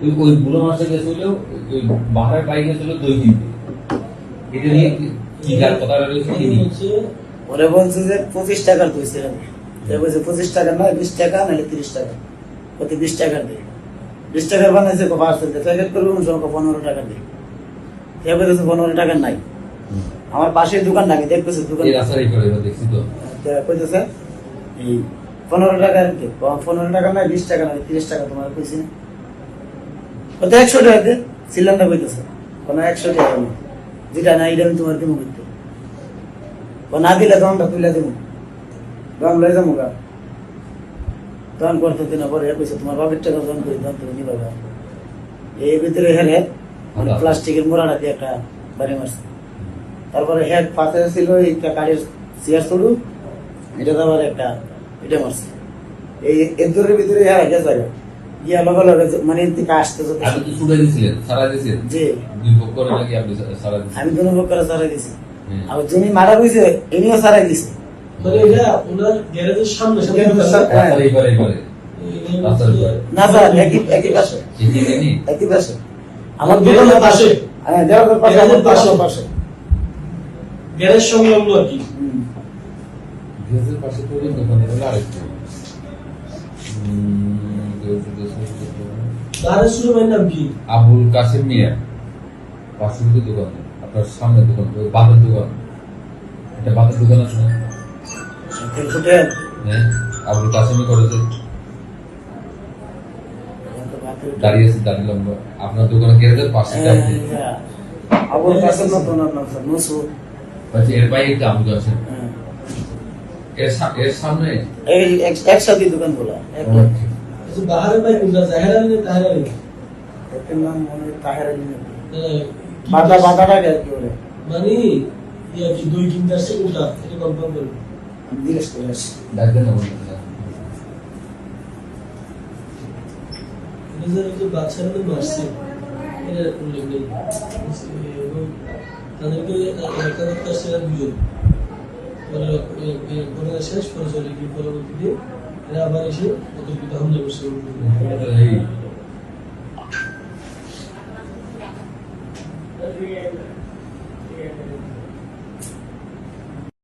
ওই ওই বুড়ো মাসে গেছিল ওই বাহারের পাই গেছিল দই এটা নিয়ে কি- যার কথা রয়েছে ওরে বলছে যে পঁচিশ টাকার বলছে পঁচিশ টাকা নয় বিশ টাকা নাহলে তিরিশ টাকা। প্রতি বিশ টাকার দিই বিশ টাকার বানাইছে পার্সেল প্যাকেট করব সঙ্গে পনেরো টাকা দিই সে বলতেছে পনেরো টাকা নাই। আমার পাশে দোকান নাকি দেখতেছে দোকান। দেখছি তো। কইতেছে এই পনেরো টাকা পনেরো টাকা নয় বিশ টাকা নয় তিরিশ টাকা তোমার কইছি। না কত একশো টাকা দে সিলিন্ডার কইতেছে। কোনো একশো টাকা না। যেটা না এটা আমি তোমার দিব করতে না দিলে দমটা তুলে দেবো। লই যাব গা। দম করতে দিন পরে কইছে তোমার বাপের টাকা দম করে দম তুমি নিবা গা। এই ভিতরে হেরে। প্লাস্টিকের মোড়াটা দিয়ে একটা বাড়ি মারছে। তারপরে হেড পাশে ছিল একটা গাড়ির চেয়ার শুরু এটা তো আবার একটা এটা মারছে। এই এর ভিতরে হ্যাঁ গেছে গিয়া লগে লগে মানে থেকে আসতে আপনি সারা দুই নাকি আপনি সারা আমি আর যিনি মারা ইনিও মানে এটা ওনার গ্যারেজের সামনে সামনে গ্যারেজের দোকান। সামনে। রাস্তার এইবারে এইবারে এই- রাস্তার উপরে। না স্যার একই একই পাশে। একই পাশে। আমার দোকানের পাশে। পাশে? হ্যাঁ দেওয়ার পাশে আমার পাশে? পাশে। পাশে। গ্যারেজ সংলগ্ন আর কি। হুম। পাশে তো ওই আরেকটা। শুরু নাম কি আবুল কাসেম মিয়া পাঁচশো দোকান আপনার সামনে দোকান বাঁধের দোকান। এটা বাঁধের দোকান আছে না? হ্যাঁ আবুল কাসেমই করেছে। দাঁড়িয়ে আছে দাঁড়িয়ে লম্বা। আপনার দোকানে গ্যারেজের পাশে চাইছে হ্যাঁ, আবুল কাসেম স্যার বলছে এর বাইরে একটা আবুল কাসেম হ্যাঁ। এর সামনে? এই এক- একসাথে দোকান খোলা। আচ্ছা, বাহারে ভাই কোনটা জাহের আলী না তাহের আলী? একটার নাম মনে তাহের আলী নাকি। হ্যাঁ, কি- বাধা বাধাটাকে আর কি বলে? মানে ইয়া কি দুই কিনতে আসছে কোনটা এটা কনফার্ম করুন আমি জিজ্ঞেস করে আসি ডাকবেন না বলবেন না। এটা যে ওই যে বাচ্চারা তো মারছে এটা উল্লেখ নেই। এবং তাদেরকে একটা করতে দুজন। পরে এ- এ- ঘটনা শেষ পরে চলে গিয়ে পরবর্তীতে Inaabainisyo, pagkakitaon na gusto mo ng Yeah.